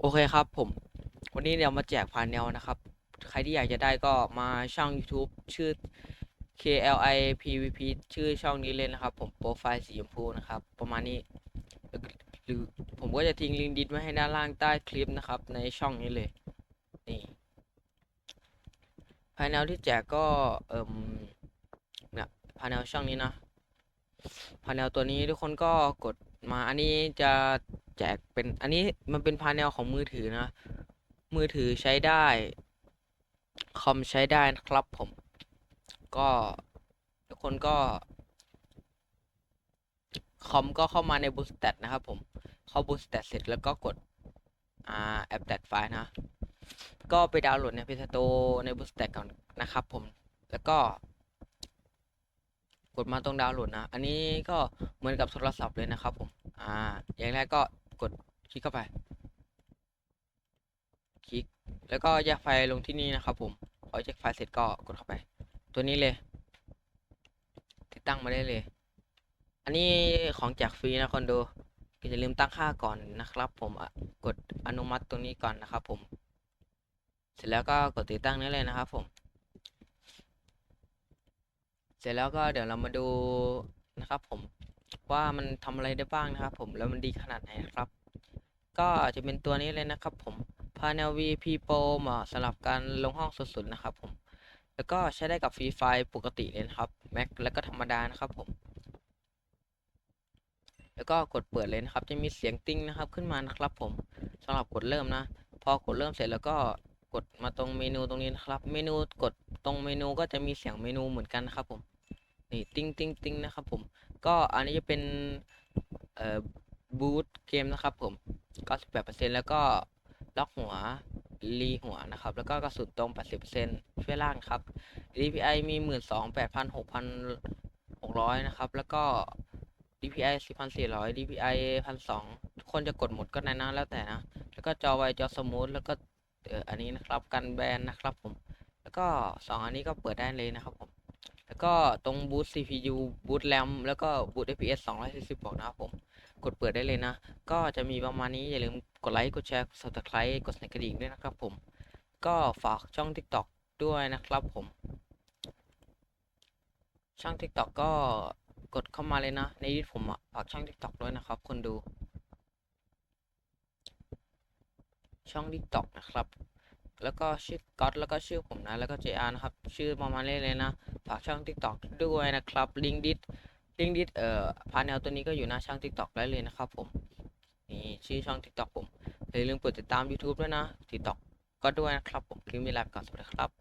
โอเคครับผม วันนี้เดี๋ยวมาแจกพาแนลนะครับ ใครที่อยากจะได้ก็มาช่อง YouTube ชื่อ KLI PVP ชื่อช่องนี้เลยนะครับ ผมโปรไฟล์สีชมพูนะครับ ประมาณนี้หรือผมก็จะทิ้งลิงก์ดิสไว้ให้ด้านล่างใต้คลิปนะครับ ในช่องนี้เลย นี่พาแนลที่แจกก็เอ่มเนี่ยพาแนลช่องนี้นะพาแนลตัวนี้ทุกคนก็กดมาอันนี้จะ แจกเป็นอันนี้มันเป็นพาแนลของมือถือนะ มือถือใช้ได้ คอมใช้ได้นะครับผม ก็ทุกคนก็ คอมก็เข้ามาใน Boostat นะครับผม เข้า Boostat เสร็จแล้วก็กดอ่าแอปแตดไฟล์นะ ก็ไปดาวน์โหลดใน Play Store ใน Boostat ก่อนนะครับผม แล้วก็กดมาตรงดาวน์โหลดนะ อันนี้ก็เหมือนกับโทรศัพท์เลยนะครับผม อ่า อย่างแรกก็ กดคลิกเข้าไป คลิก แล้วก็แยกไฟล์ลงที่นี่นะครับผมพอแยกไฟล์เสร็จก็กดเข้าไป ตัวนี้เลย ติดตั้งมาได้เลย อันนี้ของแจกฟรีนะคนดูก็อย่าลืมตั้งค่าก่อนนะครับ ผมกดอนุมัติตรงนี้ก่อนนะครับ ผม เสร็จแล้วก็กดติดตั้งนี้เลยนะครับ ผม เสร็จแล้วก็เดี๋ยวเรามาดูนะครับ ผม ว่ามันทำอะไรได้บ้างนะครับ ผมแล้วมันดีขนาดไหนนะครับ ก็จะเป็นตัวนี้เลยนะครับ ผม Panel VP Pro เหมาะสำหรับการลงห้องสุดๆนะครับ ผม แล้วก็ใช้ได้กับฟรีไฟล์ปกติเลยนะครับ Mac แล้วก็ธรรมดานะครับผม แล้วก็กดเปิดเลยนะครับ จะมีเสียงติ้งนะครับขึ้นมานะครับ ผมสำหรับกดเริ่มนะ พอกดเริ่มเสร็จแล้วก็กดมาตรงเมนูตรงนี้นะครับ เมนูกดตรงเมนูก็จะมีเสียงเมนูเหมือนกันนะครับผม นี่ติ้งติ้งติ้งนะครับผม ก็อันนี้จะเป็นเอ่อบูทเกมนะครับผม98%แล้วก็ล็อกหัวรีหัวนะครับ แล้วก็กระสุนตรง 80%ช่วยล่างครับ DPI มี 12,000 8,600 นะครับ แล้วก็ DPI 4,400 DPI 1,200 ทุกคนจะกดหมดก็ในนั้นแล้วแต่นะ แล้วก็จอไวจอสมูท แล้วก็อันนี้นะครับ กันแบนนะครับผม แล้วก็ 2 อันนี้ก็เปิดได้เลยนะครับผม ก็ตรงบูต CPU บูตแรมแล้วก็บูต FPS 240บอกนะครับผม กดเปิดได้เลยนะ ก็จะมีประมาณนี้ อย่าลืมกดไลค์ กดแชร์ กด subscribe กดสั่นกระดิ่งด้วยนะครับผม ก็ฝากช่อง TikTok ด้วยนะครับผม ช่อง TikTok ก็กดเข้ามาเลยนะ ในที่ผมฝากช่อง TikTok ด้วยนะครับ คนดู ช่อง TikTok นะครับ แล้วก็ชื่อก๊อตแล้วก็ชื่อผมนะ แล้วก็ JR นะครับ ชื่อประมาณนี้เลยนะ ฝากช่อง TikTok ด้วยนะครับ ลิงดิสลิงดิสเอ่อ พาแนลตัวนี้ก็อยู่หน้าช่อง TikTok ได้เลยนะครับผม นี่ชื่อช่อง TikTok ผมอย่าลืมกดติดตาม YouTube ด้วยนะ TikTok ก็ด้วยนะครับผม คลิปนี้ลาไปก่อนสวัสดีครับ